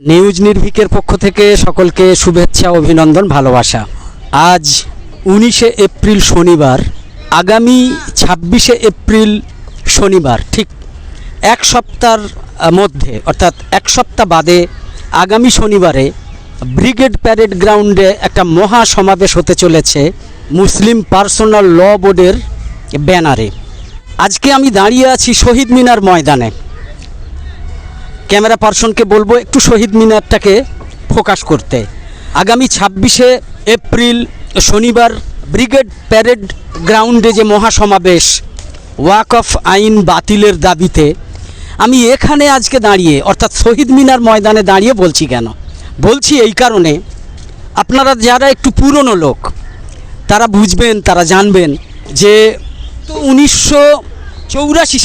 News নির্ভিকের পক্ষ থেকে সকলকে শুভেচ্ছা, অভিনন্দন, ভালোবাসা। আজ উনিশে এপ্রিল শনিবার, আগামী ছাব্বিশে এপ্রিল শনিবার, ঠিক এক সপ্তাহের মধ্যে, অর্থাৎ এক সপ্তাহ বাদে আগামী শনিবারে ব্রিগেড প্যারেড গ্রাউন্ডে একটা মহা সমাবেশ হতে চলেছে মুসলিম পার্সোনাল ল বোর্ডের ব্যানারে। আজকে আমি দাঁড়িয়ে আছি শহীদ মিনার ময়দানে। ক্যামেরা পার্সনকে বলব একটু শহীদ মিনারটাকে ফোকাস করতে। আগামী ছাব্বিশে এপ্রিল শনিবার ব্রিগেড প্যারেড গ্রাউন্ডে যে মহাসমাবেশ, ওয়াক অফ আইন বাতিলের দাবিতে, আমি এখানে আজকে দাঁড়িয়ে, অর্থাৎ শহীদ মিনার ময়দানে দাঁড়িয়ে বলছি কেন? বলছি এই কারণে, আপনারা যারা একটু পুরনো লোক, তারা বুঝবেন, তারা জানবেন যে উনিশশো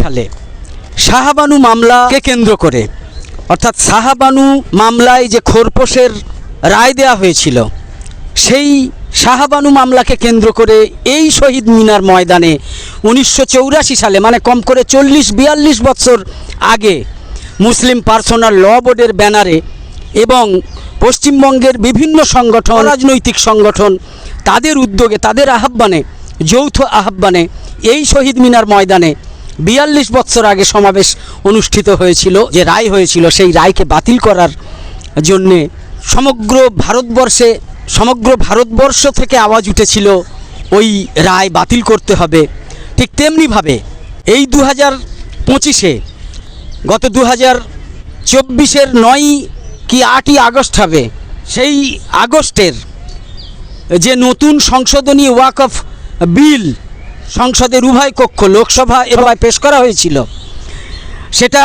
সালে শাহাবানু মামলাকে কেন্দ্র করে অর্থাৎ সাহাবানু মামলায় যে খোরপোশের রায় দেওয়া হয়েছিল, সেই শাহাবানু মামলাকে কেন্দ্র করে এই শহীদ মিনার ময়দানে উনিশশো সালে মানে কম করে চল্লিশ, বিয়াল্লিশ বছর আগে মুসলিম পার্সোনাল ল বোর্ডের ব্যানারে এবং পশ্চিমবঙ্গের বিভিন্ন সংগঠন, রাজনৈতিক সংগঠন তাদের উদ্যোগে, তাদের আহ্বানে, যৌথ আহ্বানে এই শহীদ মিনার ময়দানে বিয়াল্লিশ বছর আগে সমাবেশ অনুষ্ঠিত হয়েছিল, যে রায় হয়েছিল, সেই রায়কে বাতিল করার জন্যে সমগ্র ভারতবর্ষে, সমগ্র ভারতবর্ষ থেকে আওয়াজ উঠেছিল, ওই রায় বাতিল করতে হবে। ঠিক তেমনিভাবে এই দু হাজার পঁচিশে, গত দু হাজার চব্বিশের নয়ই কি আটই আগস্ট হবে, সেই আগস্টের যে নতুন সংশোধনী ওয়াক অফ বিল সংসদের উভয় কক্ষ, লোকসভা এবং পেশ করা হয়েছিল। সেটা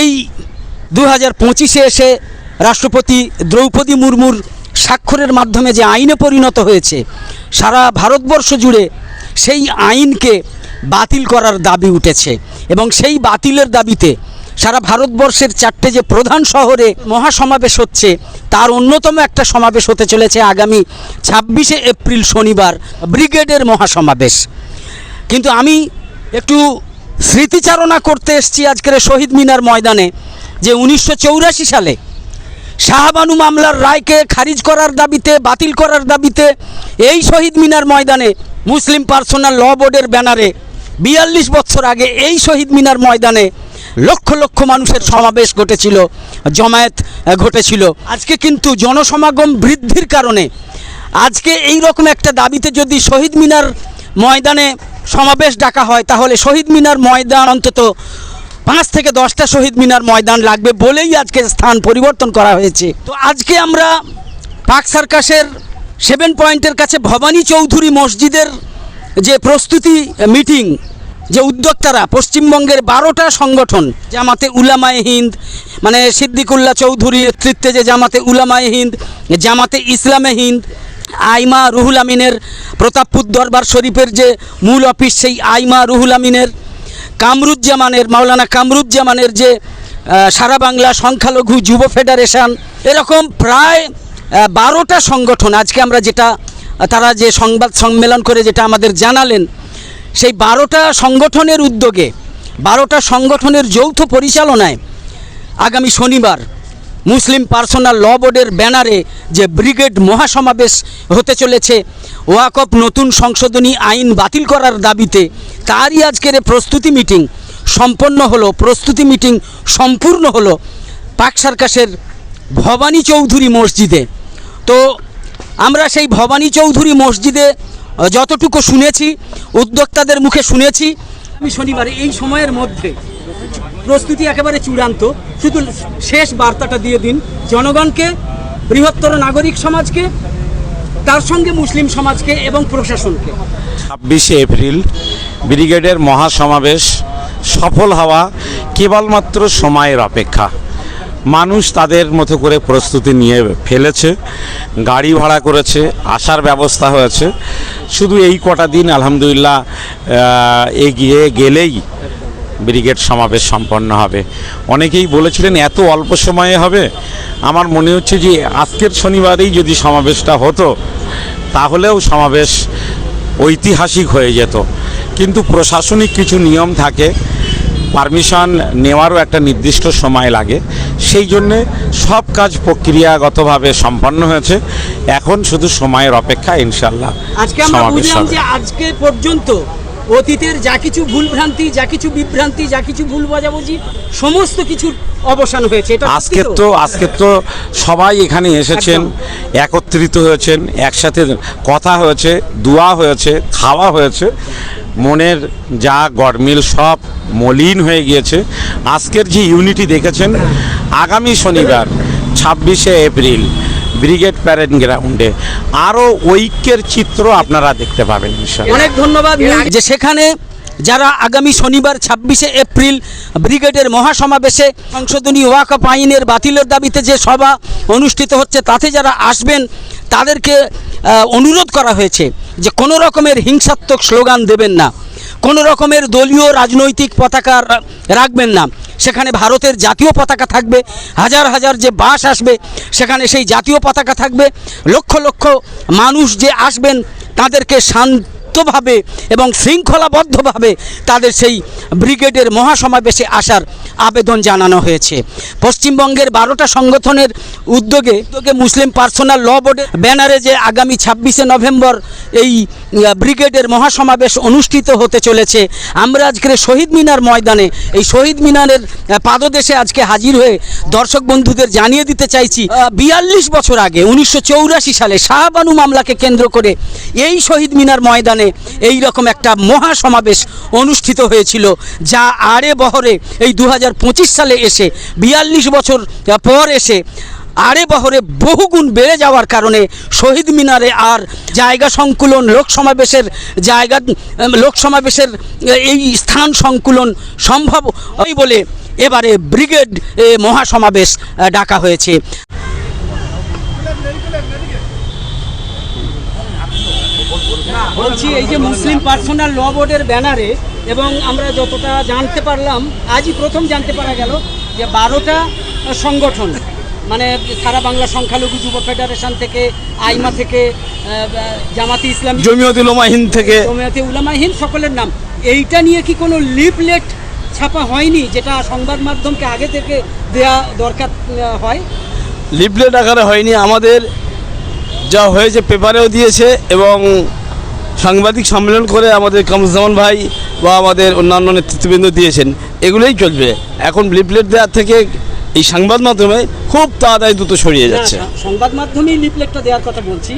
এই দু হাজার পঁচিশে এসে রাষ্ট্রপতি দ্রৌপদী মুর্মুর স্বাক্ষরের মাধ্যমে যে আইনে পরিণত হয়েছে, সারা ভারতবর্ষ জুড়ে সেই আইনকে বাতিল করার দাবি উঠেছে এবং সেই বাতিলের দাবিতে সারা ভারতবর্ষের চারটে যে প্রধান শহরে মহাসমাবেশ হচ্ছে, তার অন্যতম একটা সমাবেশ হতে চলেছে আগামী ছাব্বিশে এপ্রিল শনিবার ব্রিগেডের মহাসমাবেশ। কিন্তু আমি একটু স্মৃতিচারণা করতে এসেছি আজকের শহীদ মিনার ময়দানে যে উনিশশো সালে শাহবানু মামলার রায়কে খারিজ করার দাবিতে, বাতিল করার দাবিতে এই শহীদ মিনার ময়দানে মুসলিম পার্সোনাল ল বোর্ডের ব্যানারে বিয়াল্লিশ বছর আগে এই শহীদ মিনার ময়দানে লক্ষ লক্ষ মানুষের সমাবেশ ঘটেছিল, জমায়েত ঘটেছিল। আজকে কিন্তু জনসমাগম বৃদ্ধির কারণে আজকে এই রকম একটা দাবিতে যদি শহীদ মিনার ময়দানে সমাবেশ ডাকা হয়, তাহলে শহীদ মিনার ময়দান অন্তত পাঁচ থেকে দশটা শহীদ মিনার ময়দান লাগবে বলেই আজকে স্থান পরিবর্তন করা হয়েছে। তো আজকে আমরা পাক সার্কাসের সেভেন পয়েন্টের কাছে ভবানী চৌধুরী মসজিদের যে প্রস্তুতি মিটিং, যে উদ্যোক্তারা, পশ্চিমবঙ্গের বারোটা সংগঠন, জামাতে উলামায়ে হিন্দ মানে সিদ্দিকুল্লাহ চৌধুরী নেতৃত্বে যে জামাতে উলামায়ে হিন্দ, জামাতে ইসলামে হিন্দ আইমা রুহুল আমিনের প্রতাপপুর দরবার শরীফের যে মূল অফিস, সেই আইমা রুহুল আমিনের, কামরুজ্জামানের, মাওলানা কামরুজ্জামানের যে সারা বাংলা সংখ্যালঘু যুব ফেডারেশন, এরকম প্রায় বারোটা সংগঠন আজকে আমরা যেটা, তারা যে সংবাদ সম্মেলন করে যেটা আমাদের জানালেন, সেই বারোটা সংগঠনের উদ্যোগে, বারোটা সংগঠনের যৌথ পরিচালনায় আগামী শনিবার মুসলিম পার্সোনাল ল বোর্ডের ব্যানারে যে ব্রিগেড মহাসমাবেশ হতে চলেছে, ওয়াকফ নতুন সংশোধনী আইন বাতিল করার দাবিতে তারই আজকের প্রস্তুতি মিটিং সম্পন্ন হলো, প্রস্তুতি মিটিং সম্পূর্ণ হলো পাক সার্কাসের ভবানী চৌধুরী মসজিদে। তো আমরা সেই ভবানী চৌধুরী মসজিদে যতটুকু শুনেছি, উদ্যোক্তাদের মুখে শুনেছি। আমি শনিবারে এই সময়ের মধ্যে প্রস্তুতি একেবারে চূড়ান্ত। শুধু শেষ বার্তাটা দিয়ে দিন, জনগণকে, বৃহত্তর নাগরিক সমাজকে, তার সঙ্গে মুসলিম সমাজকে এবং প্রশাসনকে। ছাব্বিশে এপ্রিল, ব্রিগেডের মহাসমাবেশ, সফল হওয়া কেবলমাত্র সময়ের অপেক্ষা। মানুষ তাদের মতো করে প্রস্তুতি নিয়ে ফেলেছে, গাড়ি ভাড়া করেছে, আসার ব্যবস্থা হয়েছে। শুধু এই কটা দিন আলহামদুলিল্লাহ এগিয়ে গেলেই ব্রিগেড সমাবেশ সম্পন্ন হবে। অনেকেই বলেছিলেন এত অল্প সময়ে হবে? আমার মনে হচ্ছে যে আজকের শনিবারেই যদি সমাবেশটা হতো তাহলেও সমাবেশ ঐতিহাসিক হয়ে যেত। কিন্তু প্রশাসনিক কিছু নিয়ম থাকে পারমিশন নেওয়ারও একটা নির্দিষ্ট সময় লাগে। সেই জন্যে সব কাজ প্রক্রিয়াগতভাবে সম্পন্ন হয়েছে। এখন শুধু সময়ের অপেক্ষা ইনশাল্লাহ আজকে আমরা সমাবেশ বুঝলাম যে আজকে পর্যন্ত অতীতের যা কিছু ভুলভ্রান্তি যা কিছু বিভ্রান্তি যা কিছু ভুল বোঝাবুঝি সমস্ত কিছুর অবসান হয়েছে। এটা আজকে তো? আজকে তো সবাই এখানে এসেছেন একত্রিত হয়েছেন একসাথে কথা হয়েছে দোয়া হয়েছে খাওয়া হয়েছে। মনের যা গরমিল সব মলিন হয়ে গিয়েছে। আজকের যে ইউনিটি দেখেছেন আগামী শনিবার ছাব্বিশে এপ্রিল ব্রিগেড প্যারেড গ্রাউন্ডে। আরও ঐক্যের চিত্র আপনারা দেখতে পাবেন অনেক ধন্যবাদ যে সেখানে যারা আগামী শনিবার ছাব্বিশে এপ্রিল ব্রিগেডের মহাসমাবেশে সংশোধনী ওয়াকফ আইনের বাতিলের দাবিতে যে সভা অনুষ্ঠিত হচ্ছে তাতে যারা আসবেন তাদেরকে অনুরোধ করা হয়েছে যে কোনো রকমের হিংসাত্মক স্লোগান দেবেন না। কোনো রকমের দলীয় রাজনৈতিক পতাকা রাখবেন না। সেখানে ভারতের জাতীয় পতাকা থাকবে, হাজার হাজার যে বাস আসবে, সেখানে সেই জাতীয় পতাকা থাকবে। লক্ষ লক্ষ মানুষ যে আসবেন, তাদেরকে শান্তভাবে এবং শৃঙ্খলাবদ্ধভাবে তাদের সেই ব্রিগেডের মহাসমাবেশে আসার আবেদন জানানো হয়েছে। পশ্চিমবঙ্গের বারোটা সংগঠনের উদ্যোগে মুসলিম পার্সোনাল ল বোর্ডের ব্যানারে যে আগামী ছাব্বিশে নভেম্বর এই ব্রিগেডের মহাসমাবেশ অনুষ্ঠিত হতে চলেছে। আমরা আজকের শহীদ মিনার ময়দানে, এই শহীদ মিনারের পাদদেশে আজকে হাজির হয়ে দর্শক বন্ধুদের জানিয়ে দিতে চাইছি বিয়াল্লিশ বছর আগে, উনিশশো সালে শাহবানু মামলাকে কেন্দ্র করে এই শহীদ মিনার ময়দানে এই রকম একটা মহাসমাবেশ অনুষ্ঠিত হয়েছিল, যা আড়ে বহরে এই দু হাজার পঁচিশ সালে এসে, বিয়াল্লিশ বছর পর এসে আরে বহরে বহুগুণ বেড়ে যাওয়ার কারণে শহীদ মিনারে আর জায়গা সংকুলন, লোক সমাবেশের জায়গা লোক সমাবেশের এই স্থান সংকুলন সম্ভব হয় বলে এবারে ব্রিগেড মহাসমাবেশ ডাকা হয়েছে। বলছি, এই যে মুসলিম পার্সোনাল ল বোর্ডের ব্যানারে এবং আমরা যতটা জানতে পারলাম, আজই প্রথম জানতে পারা গেল যে বারোটা সংগঠন মানে সারা বাংলা সংখ্যালঘু যুব ফেডারেশন থেকে আইমা থেকে জামাতি ইসলাম জমিয়তুল উলামাহিন থেকে। জমিয়াতে উলামাহীন সকলের নাম। এইটা নিয়ে কি কোনো লিফলেট ছাপা হয়নি যেটা সংবাদ মাধ্যমকে আগে থেকে দেয়া দরকার হয়? লিফলেট আকারে হয়নি। আমাদের যা হয়েছে পেপারেও দিয়েছে এবং সাংবাদিক সম্মেলন করে আমাদের কামরুজ্জামান ভাই বা আমাদের অন্যান্য নেতৃত্ববৃন্দ দিয়েছেন। এগুলোই চলবে। এখন লিফলেট দেওয়ার থেকে এই সংবাদ মাধ্যমে খুব তাড়াতাড়ি দ্রুত ছড়িয়ে যাচ্ছে। সংবাদ মাধ্যমেই লিফলেটটা দেওয়ার কথা বলছি।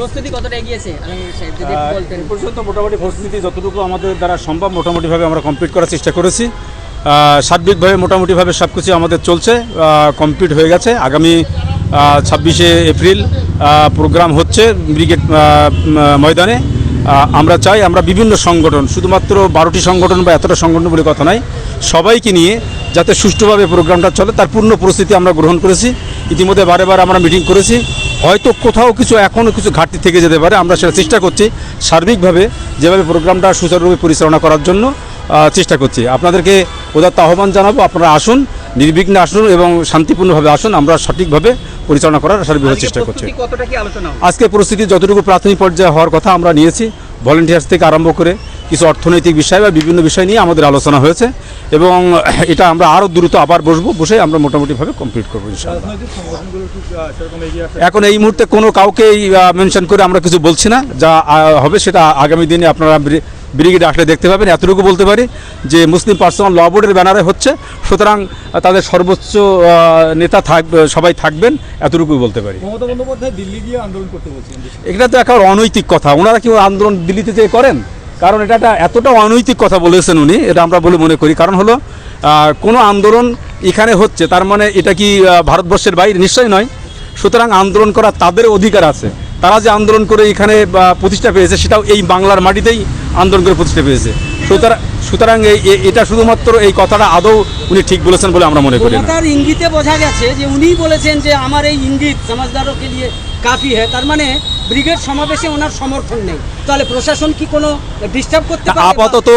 প্রস্তুতি কতটা এগিয়েছে পর্যন্ত মোটামুটি পরিস্থিতি যতটুকু আমাদের দ্বারা সম্ভব মোটামুটিভাবে আমরা কমপ্লিট করার চেষ্টা করেছি। সার্বিকভাবে মোটামুটিভাবে সব কিছু আমাদের চলছে কমপ্লিট হয়ে গেছে। আগামী ছাব্বিশে এপ্রিল প্রোগ্রাম হচ্ছে ব্রিগেড ময়দানে। আমরা চাই আমরা বিভিন্ন সংগঠন, শুধুমাত্র বারোটি সংগঠন বা এতটা সংগঠন বলে কথা নয় সবাইকে নিয়ে যাতে সুষ্ঠুভাবে প্রোগ্রামটা চলে, তার পূর্ণ পরিস্থিতি আমরা গ্রহণ করেছি। ইতিমধ্যে বারে বারে আমরা মিটিং করেছি। হয়তো কোথাও কিছু, এখনও কিছু ঘাটতি থেকে যেতে পারে, আমরা সেটা চেষ্টা করছি সার্বিকভাবে যেভাবে প্রোগ্রামটা সুচারুরূপে পরিচালনা করার জন্য চেষ্টা করছি। আপনাদেরকে উদাত্ত আহ্বান জানাব, আপনারা আসুন নির্বিঘ্নে আসুন এবং শান্তিপূর্ণভাবে আসুন আমরা সঠিকভাবে পরিচালনা করার সার্বিকভাবে চেষ্টা করছি। আজকে পরিস্থিতি যতটুকু প্রাথমিক পর্যায়ে হওয়ার কথা আমরা নিয়েছি ভলেন্টিয়ার্স থেকে আরম্ভ করে কিছু অর্থনৈতিক বিষয় বা বিভিন্ন বিষয় নিয়ে আমাদের আলোচনা হয়েছে এবং এটা আমরা আরও দ্রুত আবার বসবো বসে আমরা মোটামুটিভাবে কমপ্লিট করব এখন এই মুহূর্তে কোনো কাউকেই মেনশন করে আমরা কিছু বলছি না যা হবে সেটা আগামী দিনে আপনারা ব্রিগেডে আসলে দেখতে পাবেন এতটুকু বলতে পারি যে মুসলিম পার্সোনাল ল বোর্ডের ব্যানারে হচ্ছে সুতরাং তাদের সর্বোচ্চ নেতা থাকবে সবাই থাকবেন এতটুকুই বলতে পারি। দিল্লি গিয়ে আন্দোলন করতে এটা তো একেবারে অনৈতিক কথা। ওনারা কি আন্দোলন দিল্লিতে যে করেন? কারণ এটা একটা এতটা অনৈতিক কথা বলেছেন উনি এটা আমরা বলে মনে করি। কারণ হলো কোনো আন্দোলন এখানে হচ্ছে তার মানে এটা কি ভারতবর্ষের বাইরে? নিশ্চয়ই নয়। সুতরাং আন্দোলন করা তাদের অধিকার আছে। তারা যে আন্দোলন করে এখানে প্রতিষ্ঠা পেয়েছে, সেটাও এই বাংলার মাটিতেই আন্দোলন করে প্রতিষ্ঠা পেয়েছে। সুতরাং সুতরাং এটা শুধুমাত্র এই কথাটা আদৌ উনি ঠিক বলেছেন বলে আমরা মনে করি তার ইঙ্গিতে বোঝা গেছে যে উনি বলেছেন যে আমার এই ইঙ্গিত, সমাজদারকে নিয়ে কাফি হ্যাঁ তার মানে ব্রিগেড সমাবেশে ওনার সমর্থন নেই। তাহলে প্রশাসন কি কোনো ডিস্টার্ব করতে পারে আপাতত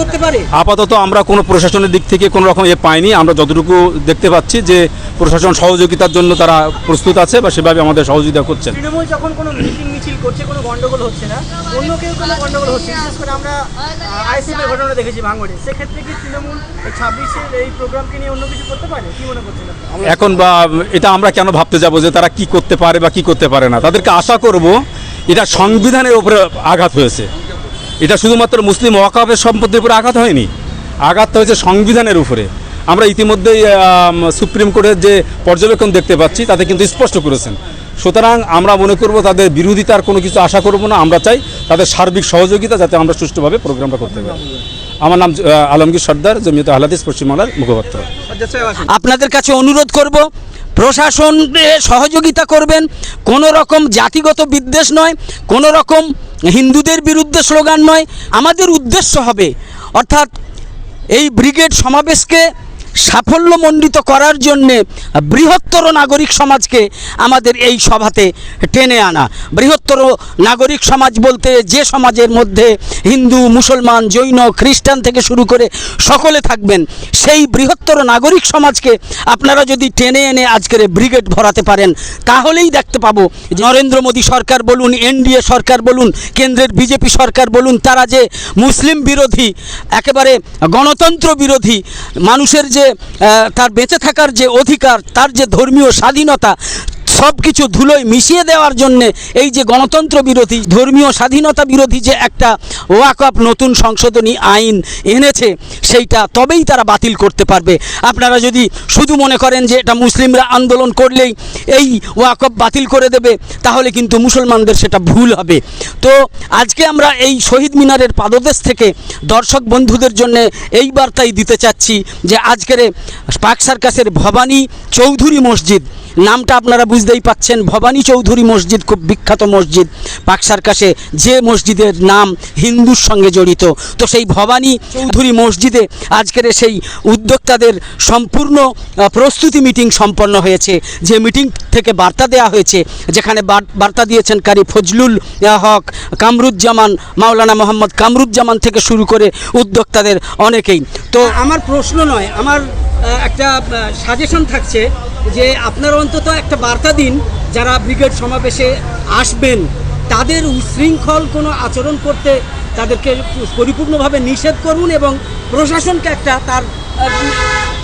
করতে পারে? আপাতত আমরা কোনো প্রশাসনের দিক থেকে কোনো রকম এ পাইনি। আমরা যতটুকু দেখতে পাচ্ছি যে প্রশাসন সহযোগিতার জন্য তারা প্রস্তুত আছে বা সেভাবে আমাদের সহযোগিতা করছেন। তৃণমূল যখন কোনো মিটিং মিছিল করছে কোনো গন্ডগোল হচ্ছে না অন্য কেউ কোনো গন্ডগোল হচ্ছে বিশেষ করে আমরা আইসিএফের ঘটনা দেখেছি ভাঙড়ে। সেক্ষেত্রে কি তৃণমূল এই ছাব্বিশের এই প্রোগ্রামকে নিয়ে অন্য কিছু করতে পারে? কি মনে করছেন এখন বা এটা আমরা কেন ভাবতে যাব যে তারা কি করতে পারে বা কি করতে পারে না? তাদেরকে আশা করব এটা সংবিধানের উপরে আঘাত হয়েছে। এটা শুধুমাত্র মুসলিম ওয়াকাফের সম্পত্তির উপরে আঘাত হয়নি। আঘাত হয়েছে সংবিধানের উপরে। আমরা ইতিমধ্যেই সুপ্রিম কোর্টের যে পর্যবেক্ষণ দেখতে পাচ্ছি, তাতে কিন্তু স্পষ্ট করেছেন। সুতরাং আমরা মনে করব তাদের বিরোধিতার কোনো কিছু আশা করব না, আমরা চাই তাদের সার্বিক সহযোগিতা যাতে আমরা সুষ্ঠুভাবে প্রোগ্রামটা করতে পারি। আমার নাম আলমগীর সর্দার, জমিয়ত আহলাদিস পশ্চিমবাংলার মুখপাত্র। আপনাদের কাছে অনুরোধ করব, প্রশাসনকে সহযোগিতা করবেন। কোনো রকম জাতিগত বিদ্বেষ নয়, কোনো রকম হিন্দুদের বিরুদ্ধে স্লোগান নয়। আমাদের উদ্দেশ্য হবে, অর্থাৎ এই ব্রিগেড সমাবেশকে সাফল্যমণ্ডিত করার জন্যে বৃহত্তর নাগরিক সমাজকে আমাদের এই সভাতে টেনে আনা। বৃহত্তর নাগরিক সমাজ বলতে যে সমাজের মধ্যে হিন্দু, মুসলমান, জৈন, খ্রিস্টান থেকে শুরু করে সকলে থাকবেন, সেই বৃহত্তর নাগরিক সমাজকে আপনারা যদি টেনে এনে আজকের ব্রিগেড ভরাতে পারেন, তাহলেই দেখতে পাবো নরেন্দ্র মোদী সরকার বলুন, এনডিএ সরকার বলুন, কেন্দ্রের বিজেপি সরকার বলুন, তারা যে মুসলিম বিরোধী, একেবারে গণতন্ত্র বিরোধী, মানুষের যে আহ, তার বেঁচে থাকার যে অধিকার তার যে ধর্মীয় স্বাধীনতা সব কিছু ধুলোয় মিশিয়ে দেওয়ার জন্যে এই যে গণতন্ত্র বিরোধী, ধর্মীয় স্বাধীনতা বিরোধী যে একটা ওয়াকআপ নতুন সংশোধনী আইন এনেছে, সেইটা তবেই তারা বাতিল করতে পারবে। আপনারা যদি শুধু মনে করেন যে এটা মুসলিমরা আন্দোলন করলেই এই ওয়াকআপ বাতিল করে দেবে, তাহলে কিন্তু মুসলমানদের সেটা ভুল হবে। তো আজকে আমরা এই শহীদ মিনারের পাদদেশ থেকে দর্শক বন্ধুদের জন্য এই বার্তাই দিতে চাচ্ছি যে আজকের পাক সার্কাসের ভবানী চৌধুরী মসজিদ নামটা আপনারা বুঝতেই পাচ্ছেন। ভবানী চৌধুরী মসজিদ, খুব বিখ্যাত মসজিদ। পাক সার্কাসে যে মসজিদের নাম হিন্দুর সঙ্গে জড়িত। তো সেই ভবানী চৌধুরী মসজিদে আজকের সেই উদ্যোক্তাদের সম্পূর্ণ প্রস্তুতি মিটিং সম্পন্ন হয়েছে। যে মিটিং থেকে বার্তা দেওয়া হয়েছে, যেখানে বার্তা দিয়েছেন কারি ফজলুল হক, কামরুজ্জামান, মাওলানা মোহাম্মদ কামরুজ্জামান থেকে শুরু করে উদ্যোক্তাদের অনেকেই। তো আমার প্রশ্ন নয়, আমার একটা সাজেশন থাকছে যে আপনার অন্তত একটা বার্তা দিন যারা ব্রিগেড সমাবেশে আসবেন তাদের উশৃঙ্খল কোনো আচরণ করতে তাদেরকে পরিপূর্ণভাবে নিষেধ করুন এবং প্রশাসনকে একটা তার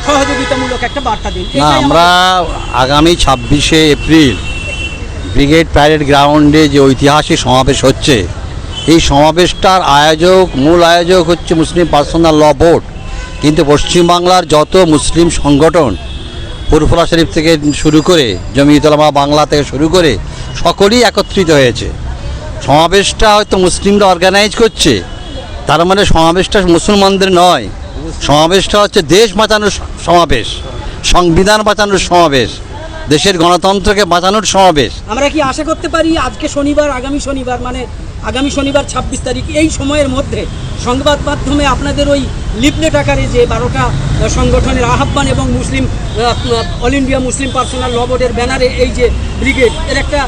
সহযোগিতামূলক একটা বার্তা দিন। না আমরা আগামী ছাব্বিশে এপ্রিল ব্রিগেড প্যারেড গ্রাউন্ডে যে ঐতিহাসিক সমাবেশ হচ্ছে এই সমাবেশটার আয়োজক মূল আয়োজক হচ্ছে মুসলিম পার্সোনাল ল বোর্ড। কিন্তু পশ্চিমবাংলার যত মুসলিম সংগঠন ফুরফুরা শরীফ থেকে শুরু করে জমিয়তলামা বাংলা থেকে শুরু করে সকলেই একত্রিত হয়েছে। সমাবেশটা হয়তো মুসলিমরা অর্গানাইজ করছে। তার মানে সমাবেশটা মুসলমানদের নয়। সমাবেশটা হচ্ছে দেশ বাঁচানোর সমাবেশ, সংবিধান বাঁচানোর সমাবেশ, দেশের গণতন্ত্রকে বাঁচানোর সমাবেশ। আমরা কি আশা করতে পারি আজকে শনিবার, আগামী শনিবার? মানে আগামী শনিবার ছাব্বিশ তারিখ এই সময়ের মধ্যে সংবাদ মাধ্যমে আপনাদের ওই লিফলেট আকারে যে বারোটা সংগঠনের আহ্বান এবং Muslim All India Muslim Personal Law বোর্ডের ব্যানারে এই যে ব্রিগেড এর একটা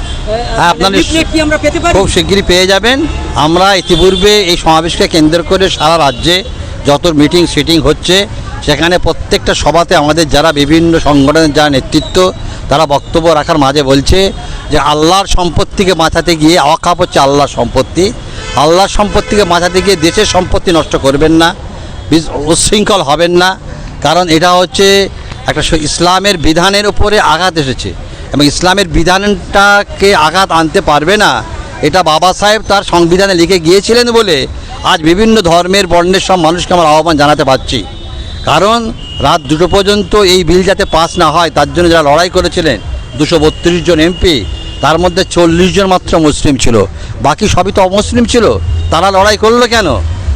হ্যাঁ, লিফলেট কি আমরা পেতে পারি? খুব শিগগিরই পেয়ে যাবেন। আমরা ইতিপূর্বে এই সমাবেশকে কেন্দ্র করে সারা রাজ্যে যত মিটিং সিটিং হচ্ছে সেখানে প্রত্যেকটা সভাতে আমাদের যারা বিভিন্ন সংগঠনের যারা নেতৃত্ব, তারা বক্তব্য রাখার মাঝে বলছে যে আল্লাহর সম্পত্তিকে বাঁচাতে গিয়ে অকাপ হচ্ছে আল্লাহর সম্পত্তি। আল্লাহর সম্পত্তিকে বাঁচাতে গিয়ে দেশের সম্পত্তি নষ্ট করবেন না উচ্ছৃঙ্খল হবেন না। কারণ এটা হচ্ছে একটা ইসলামের বিধানের উপরে আঘাত এসেছে। এবং ইসলামের বিধানটাকে আঘাত আনতে পারবে না, এটা বাবা সাহেব তার সংবিধানে লিখে গিয়েছিলেন বলে আজ বিভিন্ন ধর্মের বর্ণের সব মানুষকে আমার আহ্বান জানাতে পারছি। কারণ রাত দুটো পর্যন্ত এই বিল যাতে পাস না হয়, তার জন্য যারা লড়াই করেছিলেন, দুশো বত্রিশ জন এমপি, তার মধ্যে চল্লিশ জন মাত্র মুসলিম ছিল। বাকি সবই তো অমুসলিম ছিল। তারা লড়াই করল কেন?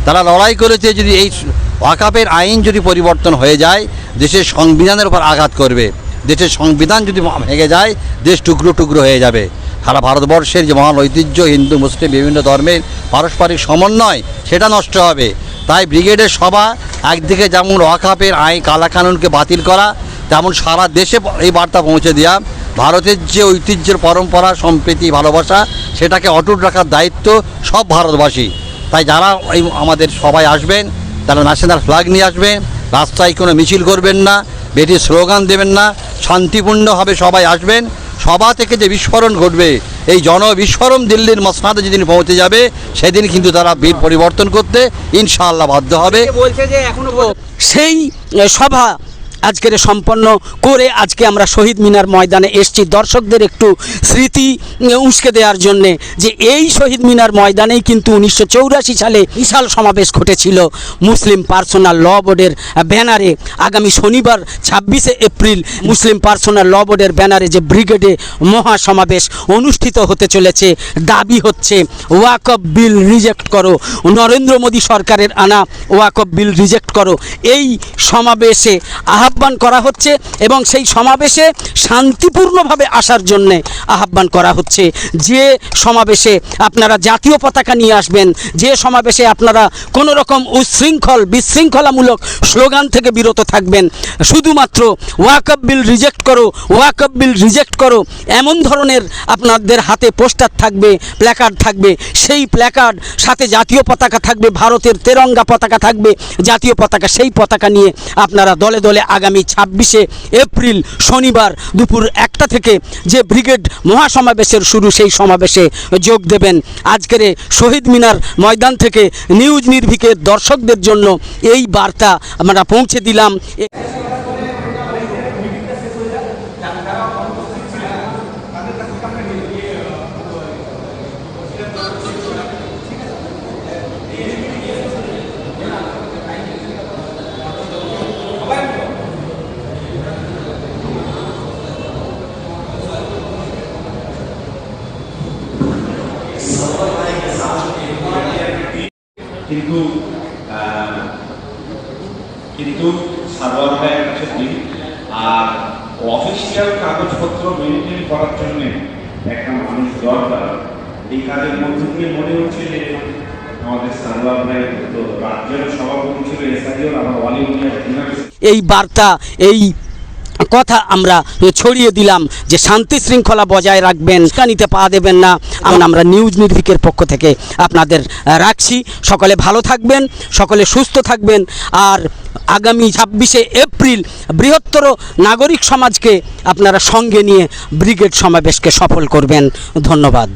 তারা লড়াই করেছে যদি এই ওয়াকাপের আইন যদি পরিবর্তন হয়ে যায়, দেশের সংবিধানের উপর আঘাত করবে। দেশের সংবিধান যদি ভেঙে যায়, দেশ টুকরো টুকরো হয়ে যাবে। সারা ভারতবর্ষের যে মহান ঐতিহ্য, হিন্দু, মুসলিম, বিভিন্ন ধর্মের পারস্পরিক সমন্বয়, সেটা নষ্ট হবে। তাই ব্রিগেডের সভা একদিকে যেমন ওয়াকাপের আইন কালাকানুনকে বাতিল করা, তেমন সারা দেশে এই বার্তা পৌঁছে দেওয়া ভারতের যে ঐতিহ্যের পরম্পরা, সম্প্রীতি, ভালোবাসা, সেটাকে অটুট রাখার দায়িত্ব সব ভারতবাসী। তাই যারা এই আমাদের সবাই আসবেন, তারা ন্যাশনাল ফ্ল্যাগ নিয়ে আসবেন, রাস্তায় কোনো মিছিল করবেন না, বেটি স্লোগান দেবেন না, শান্তিপূর্ণভাবে সবাই আসবেন, সভা থেকে যে বিস্ফোরণ ঘটবে এই জনবিস্ফোরণ দিল্লির মসনাদে যেদিন পৌঁছে যাবে সেদিন কিন্তু তারা বীর পরিবর্তন করতে ইনশাআল্লাহ বাধ্য হবে। বলছে যে এখনও সেই সভা আজকের সম্পন্ন করে আজকে আমরা শহীদ মিনার ময়দানে এসছি। দর্শকদের একটু স্মৃতি উস্কে দেওয়ার জন্যে যে এই শহীদ মিনার ময়দানেই কিন্তু উনিশশো সালে বিশাল সমাবেশ ঘটেছিল মুসলিম পার্সোনাল ল বোর্ডের ব্যানারে। আগামী শনিবার ছাব্বিশে এপ্রিল মুসলিম পার্সোনাল ল বোর্ডের ব্যানারে যে ব্রিগেডে মহা সমাবেশ অনুষ্ঠিত হতে চলেছে, দাবি হচ্ছে ওয়াকফ বিল রিজেক্ট করো। নরেন্দ্র মোদী সরকারের আনা ওয়াকফ বিল রিজেক্ট করো। এই সমাবেশে আহ্বান করা হচ্ছে এবং সেই সমাবেশে শান্তিপূর্ণভাবে আসার জন্যে আহ্বান করা হচ্ছে। যে সমাবেশে আপনারা জাতীয় পতাকা নিয়ে আসবেন, যে সমাবেশে আপনারা কোনো রকম উচ্ছৃঙ্খল, বিশৃঙ্খলামূলক স্লোগান থেকে বিরত থাকবেন, শুধুমাত্র ওয়াকফ বিল রিজেক্ট করো ওয়াকফ বিল রিজেক্ট করো, এমন ধরনের আপনাদের হাতে পোস্টার থাকবে, প্ল্যাকার্ড থাকবে, সেই প্ল্যাকার্ড সাথে জাতীয় পতাকা থাকবে, ভারতের তেরঙ্গা পতাকা থাকবে, জাতীয় পতাকা, সেই পতাকা নিয়ে আপনারা দলে দলে আগামী ছাব্বিশে এপ্রিল শনিবার দুপুর একটা থেকে যে ব্রিগেড মহাসমাবেশের শুরু, সেই সমাবেশে যোগ দেবেন। আজকের শহীদ মিনার ময়দান থেকে নিউজ নির্ভিকের দর্শকদের জন্য এই বার্তা আমরা পৌঁছে দিলাম এ- কিন্তু আহ, কিন্তু সার্ভার ভাইয়ের কাছে দিন আর অফিসিয়াল কাগজপত্র মেনটেন করার জন্য একটা মানুষ দরকার। এই কাজের মধ্যে দিয়ে মনে হচ্ছে যে আমাদের সার্ভার ভাই, তো রাজ্যের সভাপতি ছিল এই বার্তা, এই কথা আমরা ছড়িয়ে দিলাম যে শান্তি শৃঙ্খলা বজায় রাখবেন নিতে পা দেবেন না। আমরা নিউজ নির্ভিকের পক্ষ থেকে আপনাদের রাখছি। সকলে ভালো থাকবেন, সকলে সুস্থ থাকবেন। আর আগামী ছাব্বিশে এপ্রিল বৃহত্তর নাগরিক সমাজকে আপনারা সঙ্গে নিয়ে ব্রিগেড সমাবেশকে সফল করবেন। ধন্যবাদ।